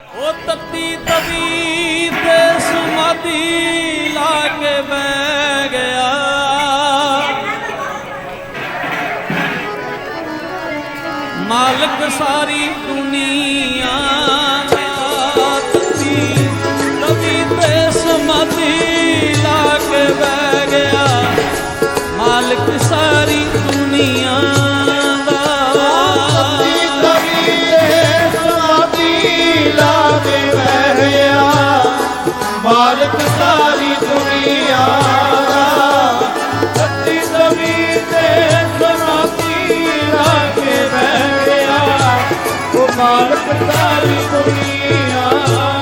ਉਹ ਤੱਤੀ ਤਵੀ ਤੇ ਸਮਾਧੀ ਲਾ ਕੇ ਬਹਿ ਗਿਆ। ਮਾਲਕ ਸਾਰੀ ਦੁਨੀਆ ਦਾ ਤੱਤੀ ਤਵੀ ਤੇ ਸਮਾਧੀ ਲਾ ਕੇ ਬਹਿ ਗਿਆ। ਮਾਲਕ ਮਾਲਕ ਸਾਰੀ ਦੁਨੀਆ ਦਾ। ਸੱਚੀ ਤਵੀ ਤੇ ਸਮਾਧੀ ਲਾ ਕੇ ਬਹਿ ਗਿਆ। ਉਹ ਮਾਲਕ ਸਾਰੀ ਦੁਨੀਆ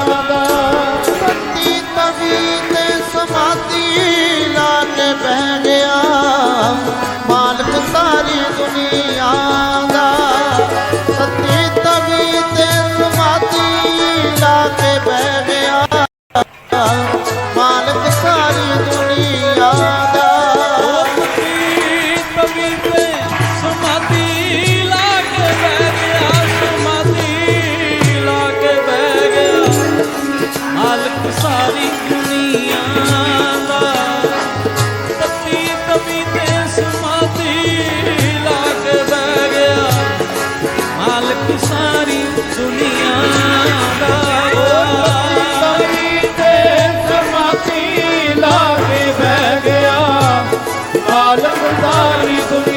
ਸਾਰੀ ਦੁਨੀਆ ਦਾ। ਤੱਤੀ ਤਵੀ ਤੇ ਸਮਾਧੀ ਲਾ ਕੇ ਬਹਿ ਗਿਆ। ਮਾਲਕ ਸਾਰੀ ਦੁਨੀਆ ਦਾ ਤਵੀ ਤੇ ਸਮਾਧੀ ਲਾ ਕੇ ਬਹਿ ਗਿਆ ਮਾਲਕ ਸਾਰੀ ਦੁਨੀਆ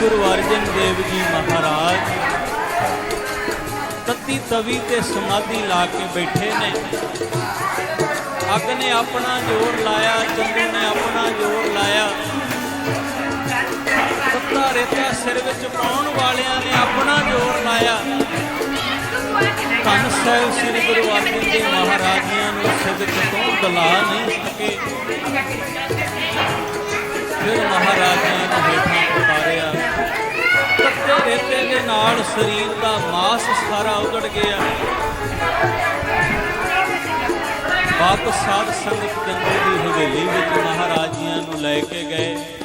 ਗੁਰੂ ਅਰਜਨ ਦੇਵ ਜੀ ਮਹਾਰਾਜ। ਤਤੀ ਤਵੀ ਤੇ ਸਮਾਧੀ ਲਾ ਕੇ ਬੈਠੇ ਨੇ। ਅੱਗ ਨੇ ਆਪਣਾ ਜ਼ੋਰ ਲਾਇਆ, ਚੰਦੂ ਨੇ ਆਪਣਾ ਜ਼ੋਰ ਲਾਇਆ। ਸੱਤਾ ਰੇਤਾ ਸਿਰ ਵਿੱਚ ਪਾਉਣ ਵਾਲਿਆਂ ਨੇ ਆਪਣਾ ਜ਼ੋਰ ਲਾਇਆ। ਧੰਨ ਸਾਹਿਬ ਸ੍ਰੀ ਗੁਰੂ ਅਰਜਨ ਦੇਵ ਮਹਾਰਾਜ ਜੀਆਂ ਨੂੰ ਸਿੱਧਕ ਤੋਂ ਦਲਾ ਨਹੀਂ ਸਕੇ। ਫਿਰ ਮਹਾਰਾਜ ਨਾਲ ਸਰੀਰ ਦਾ ਮਾਸ ਸਾਰਾ ਉਗੜ ਗਿਆ। ਵਾਪਸ ਸਾਧ ਸੰਗਤ ਜੰਗਲ ਦੀ ਹਵੇਲੀ ਵਿੱਚ ਮਹਾਰਾਜ ਜੀਆਂ ਨੂੰ ਲੈ ਕੇ ਗਏ।